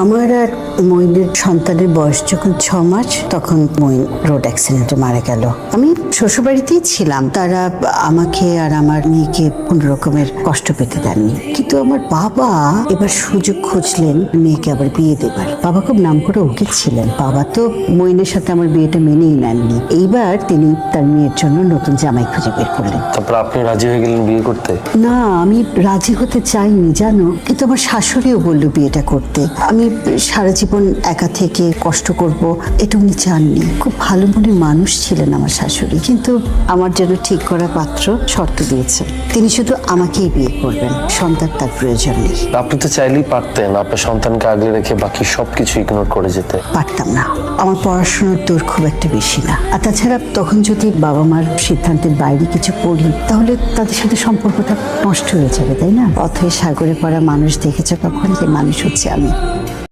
আমার আর মইনের সন্তানের বয়স যখন ছ মাস তখন মইন রোড অ্যাক্সিডেন্টে মারা গেল। আমি শ্বশুরবাড়িতেই ছিলাম। তারা আমাকে আর আমার মেয়েকে কোনো রকমের কষ্ট পেতে দেননি। কিন্তু আমার বাবা এবার সুযোগ খুঁজলেন মেয়েকে আবার বিয়ে দেবার। বাবা খুব নাম করে উকিল ছিলেন। বাবা তো মইনের সাথে আমার বিয়েটা মেনেই নেননি। এইবার তিনি তার মেয়ের জন্য নতুন জামাই খুঁজে বের করলেন। তারপর আপনি রাজি হয়ে গেলেন বিয়ে করতে? না আমি রাজি হতে চাইনি জানো। কিন্তু আমার শাশুড়িও বলল বিয়েটা করতে। আমি সারা জীবন একা থেকে কষ্ট করব এটা উনি চাননি খুব ভালো মনের মানুষ ছিলেন আমার শাশুড়ি কিন্তু আমার জন্য ঠিক করা পাত্র শর্ত দিয়েছে। তিনি শুধু আমাকেই বিয়ে করবেন সন্তান তার প্রয়োজন নেই। আপনি তো চাইলেই পারতেন আপনার সন্তানকে আগলে রেখে বাকি সবকিছু ইগনোর করে যেতে। পারতাম না। আমার পড়াশোনার দূর খুব একটা বেশি না। আর তাছাড়া তখন যদি বাবা মার সিদ্ধান্তের বাইরে কিছু পড়ি তাহলে তাদের সাথে সম্পর্কটা নষ্ট হয়ে যাবে তাই না? অথই সাগরে পড়া মানুষ দেখেছে কখন যে মানুষ হচ্ছে আমি।